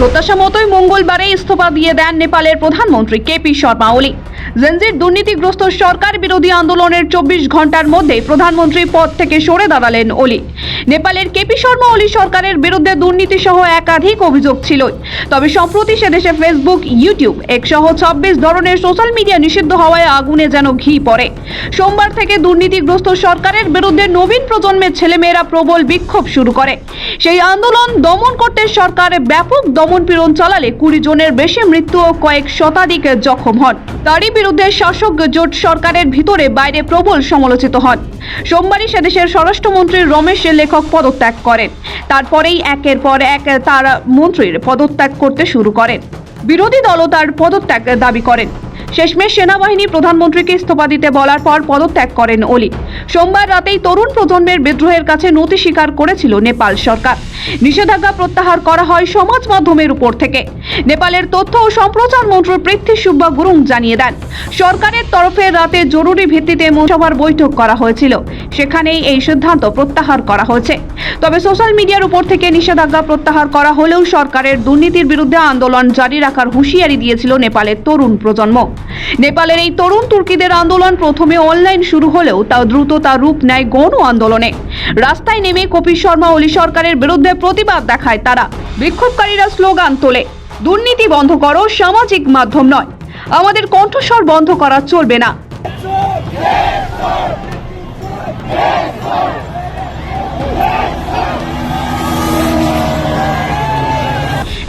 প্রত্যাশা মতোই মঙ্গলবারে ইস্তফা দিয়ে দেন নেপালের প্রধানমন্ত্রী কেপি শর্মা। ওলি জেনজির দুর্নীতিগ্রস্ত সরকার বিরোধী আন্দোলনের চব্বিশ ঘণ্টার মধ্যে প্রধানমন্ত্রী পদ থেকে সরে দাঁড়ালেন ওলি নেপালের কেপি শর্মা ওলি সরকারের বিরুদ্ধে দুর্নীতি সহ একাধিক অভিযোগ ছিল। তবে সম্প্রতি সে দেশে ফেসবুক ইউটিউব এক সহ ছাব্বিশ ধরনের সোশ্যাল মিডিয়া নিষিদ্ধ হওয়ায় আগুনে যেন ঘি পড়ে। সোমবার থেকে দুর্নীতিগ্রস্ত সরকারের বিরুদ্ধে নবীন প্রজন্মের ছেলেমেয়েরা প্রবল বিক্ষোভ শুরু করে। সেই আন্দোলন দমন করতে সরকার ব্যাপক দমন পীড়ন চালালে কুড়ি জনের বেশি মৃত্যু ও কয়েক শতাধিক জখম হন। তারই বিরুদ্ধে শাসক জোট সরকারের ভিতরে বাইরে প্রবল সমালোচিত হন। সোমবারই সেদেশের স্বরাষ্ট্রমন্ত্রী রমেশ লেখক পদত্যাগ করেন। তারপরেই একের পর এক তার মন্ত্রীর পদত্যাগ করতে শুরু করেন। বিরোধী দলও তার পদত্যাগ দাবি করেন। শেষমেশ সেনাবাহিনী প্রধানমন্ত্রীকে ইস্তফা দিতে বলার পর পদত্যাগ করেন ওলি সোমবার রাতেই তরুণ প্রজন্মের বিদ্রোহের কাছে নতি স্বীকার করেছিল নেপাল সরকার। নিষেধাজ্ঞা প্রত্যাহার করা হয় সমাজ মাধ্যমের উপর থেকে। নেপালের তথ্য ও সম্প্রচার মন্ত্রী পৃথ্বী সুব্বা গুরুং জানিয়ে দেন, সরকারের তরফে রাতে জরুরি ভিত্তিতে মন্ত্রিসভার বৈঠক করা হয়েছিল। সেখানেই এই সিদ্ধান্ত প্রত্যাহার করা হয়েছে। তবে সোশ্যাল মিডিয়ার উপর থেকে নিষেধাজ্ঞা প্রত্যাহার করা হলেও সরকারের দুর্নীতির বিরুদ্ধে আন্দোলন জারি রাখার হুঁশিয়ারি দিয়েছিল নেপালের তরুণ প্রজন্ম। নেপালের এই তরুণ তুর্কিদের আন্দোলন প্রথমে অনলাইন শুরু হলেও তা দ্রুত তার রূপ নেয় গণ আন্দোলনে। রাস্তায় নেমে কপিল শর্মা ওলি সরকারের বিরুদ্ধে প্রতিবাদ দেখায় তারা। বিক্ষোভকারীরা স্লোগান তোলে, দুর্নীতি বন্ধ করো, সামাজিক মাধ্যম নয়। আমাদের কণ্ঠস্বর বন্ধ করা চলবে না।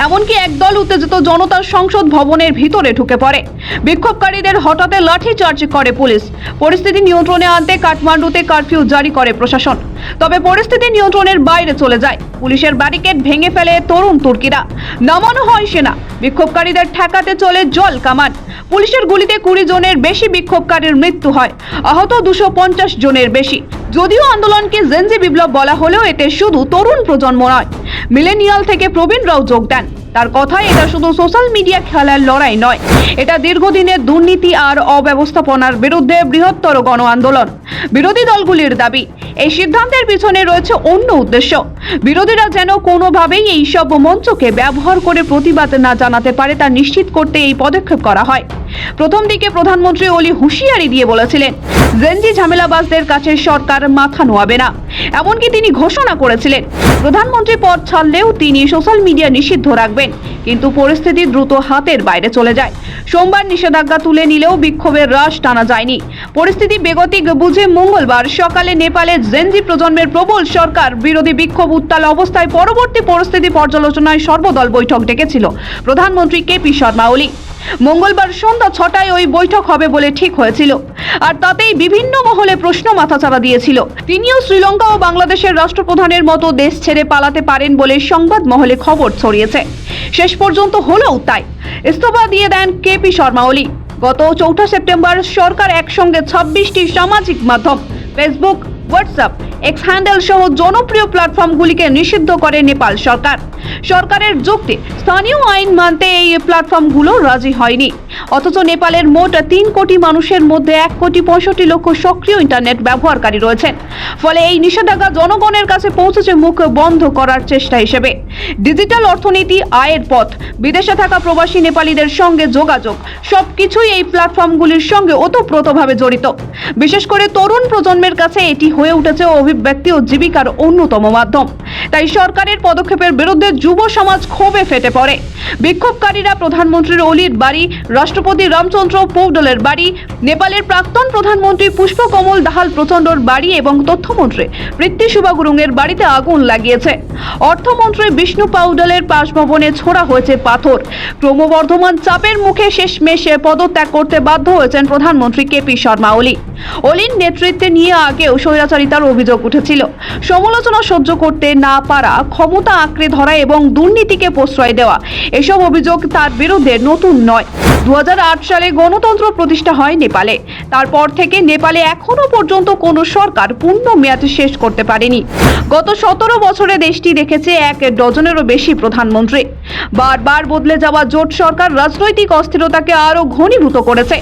এমনকি একদল উত্তেজিত জনতার সংসদ ভবনের ভিতরে ঢুকে পড়ে। বিক্ষোভকারীদের হঠাৎ লাঠিচার্জ করে পুলিশ। পরিস্থিতি নিয়ন্ত্রণে আনতে কাঠমান্ডুতে কারফিউ জারি করে প্রশাসন। তবে পরিস্থিতি নিয়ন্ত্রণের বাইরে চলে যায়। পুলিশের ব্যারিকেড ভেঙে ফেলে তরুণ তুর্কিরা। নামানো হয় সেনা। বিক্ষোভকারীদের ঠেকাতে চলে জল কামান। পুলিশের গুলিতে কুড়ি জনের বেশি বিক্ষোভকারীর মৃত্যু হয়। আহত দুশো পঞ্চাশ জনের বেশি। যদিও আন্দোলনকে জেনজি বিপ্লব বলা হলেও এতে শুধু তরুণ প্রজন্ম নয়। মিলেনিয়াল থেকে প্রবীণরাও যোগ দেন। তার কথায় এটা শুধু সোশ্যাল মিডিয়া খেলার লড়াই নয়। এটা দীর্ঘদিনের দুর্নীতি আর অব্যবস্থাপনার বিরুদ্ধে বৃহত্তর গণ আন্দোলন বিরোধী দলগুলির দাবি, এই সিদ্ধান্তের পিছনে রয়েছে অন্য উদ্দেশ্য। বিরোধীরা যেন কোনোভাবেই এই সব মঞ্চকে ব্যবহার করে প্রতিবাদ না জানাতে পারে তা নিশ্চিত করতে এই পদক্ষেপ করা হয়। প্রথম দিকে প্রধানমন্ত্রী অলি হুঁশিয়ারি দিয়ে বলেছিলেন, জেনজি ঝামেলাবাজদের কাছে সরকার মাথা নোয়াবে না। এমনকি তিনি ঘোষণা করেছিলেন প্রধানমন্ত্রী পদ ছাড়লেও তিনি সোশ্যাল মিডিয়া নিষিদ্ধ রাখবেন। কিন্তু পরিস্থিতি দ্রুত হাতের বাইরে চলে যায়। সোমবার নিষেধাজ্ঞা তুলে নিলেও বিক্ষোভের হ্রাস টানা যায়নি। পরিস্থিতি বেগতিক বুঝে মঙ্গলবার সকালে নেপালে জেনজি প্রজন্মের প্রবল সরকার বিরোধী বিক্ষোভ উত্তাল অবস্থায় পরবর্তী পরিস্থিতি পর্যালোচনায় সর্বদল বৈঠক ডেকেছিল প্রধানমন্ত্রী কেপি শর্মা ওলি। মঙ্গলবার সন্ধ্যা ছটায় ওই বৈঠক হবে বলে ঠিক হয়েছিল। আর তাতেই বিভিন্ন মহলে প্রশ্ন মাথাচাড়া দিয়েছিল। তিনিও শ্রীলঙ্কা ও বাংলাদেশের রাষ্ট্রপ্রধানের মতো দেশ ছেড়ে পালাতে পারেন বলে সংবাদ মহলে খবর ছড়িয়েছে। শেষ পর্যন্ত হলেও তাই। ইস্তফা দিয়ে দেন কেপি শর্মা ওলি। গত চৌঠা সেপ্টেম্বর সরকার একসঙ্গে ছাব্বিশটি সামাজিক মাধ্যম, ফেসবুক, হোয়াটসঅ্যাপ এক্স হ্যান্ডেল সহ জনপ্রিয় প্ল্যাটফর্মগুলিকে নিষিদ্ধ করে নেপাল সরকার। সরকারের যুক্তি, স্থানীয় আইন মানতে এই প্ল্যাটফর্মগুলো রাজি হয়নি। অথচ নেপালের মোট তিন কোটি মানুষের মধ্যে এক কোটি পঁয়ষট্টি লক্ষ সক্রিয় ইন্টারনেট ব্যবহারকারী রয়েছেন। ফলে এই নিষেধাজ্ঞা জনগণের কাছে পৌঁছেছে মুখ বন্ধ করার চেষ্টা হিসেবে। ডিজিটাল অর্থনীতি আয়ের পথ, বিদেশে থাকা প্রবাসী নেপালীদের সঙ্গে যোগাযোগ, সবকিছুই এই প্ল্যাটফর্মগুলির সঙ্গে ওতপ্রোতভাবে জড়িত। বিশেষ করে তরুণ প্রজন্মের কাছে এটি হয়ে উঠেছে অভিব্যক্তি ও জীবিকার অন্যতম মাধ্যম। তাই সরকারের পদক্ষেপের বিরুদ্ধে যুব সমাজ ক্ষোভে ফেটে পড়ে। বিক্ষোভকারীরা প্রধানমন্ত্রীর অলির বাড়ি, রাষ্ট্রপতি রামচন্দ্র পৌডলের বাড়ি, নেপালের প্রাক্তন প্রধানমন্ত্রী পুষ্পকমল দাহাল প্রচণ্ডর বাড়ি এবং তথ্যমন্ত্রী পৃথ্বী শুভা গুরুংয়ের বাড়িতে আগুন লাগিয়েছে। অর্থমন্ত্রী বিষ্ণু পাউডলের বাসভবনে ছোড়া হয়েছে পাথর। ক্রমবর্ধমান চাপের মুখে শেষমেশ পদত্যাগ করতে বাধ্য হয়েছেন প্রধানমন্ত্রী কেপি শর্মা ওলি অলির নেতৃত্বে নিয়ে আগেও স্বৈরাচারিতার অভিযোগ উঠেছিল। সমালোচনা সহ্য করতে না পারা, ক্ষমতা আঁকড়ে ধরা এবং দুর্নীতিকে প্রশ্রয় দেওয়া, এসব অভিযোগ তার বিরুদ্ধে নতুন নয়। দু সালে গণতন্ত্র প্রতিষ্ঠা হয় নেপালে। তারপর থেকে নেপালে এখনও পর্যন্ত কোনো সরকার পূর্ণ মেয়াদ শেষ করতে পারেনি। গত সতেরো বছরে দেশটি দেখেছে এক ডজনেরও বেশি প্রধানমন্ত্রী। বারবার বদলে যাওয়া জোট সরকার রাজনৈতিক অস্থিরতাকে আরও ঘনীভূত করেছে।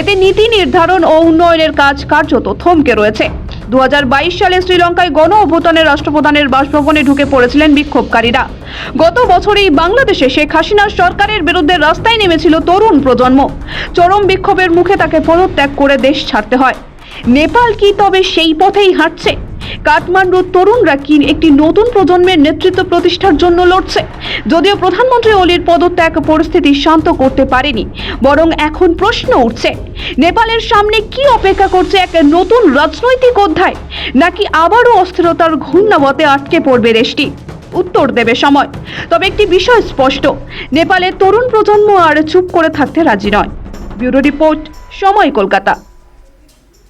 এতে নীতি নির্ধারণ ও উন্নয়নের কাজ কার্যত থমকে রয়েছে। দু হাজার বাইশ সালে শ্রীলঙ্কায় গণ অভ্যুত্থানে রাষ্ট্রপ্রধানের বাসভবনে ঢুকে পড়েছিলেন বিক্ষোভকারীরা। গত বছরেই বাংলাদেশে শেখ হাসিনার সরকারের বিরুদ্ধে রাস্তায় নেমেছিল তরুণ প্রজন্ম। চরম বিক্ষোভের মুখে তাকে পদত্যাগ করে দেশ ছাড়তে হয়। নেপাল কি তবে সেই পথেই হাঁটছে? কাঠমান্ডুর তরুণরা কি একটি নতুন প্রজন্মের নেতৃত্ব প্রতিষ্ঠার জন্য লড়ছে। যদিও প্রধানমন্ত্রী অলির পদত্যাগ পরিস্থিতি শান্ত করতে পারেনি, বরং এখন প্রশ্ন উঠছে, নেপালের সামনে কি অপেক্ষা করছে এক নতুন রাজনৈতিক অধ্যায়, নাকি আবারও অস্থিরতার ঘূর্ণাবতে আটকে পড়বে দেশটি? উত্তর দেবে সময়। তবে একটি বিষয় স্পষ্ট, নেপালের তরুণ প্রজন্ম আর চুপ করে থাকতে রাজি নয়। ব্যুরো রিপোর্ট, সময় কলকাতা।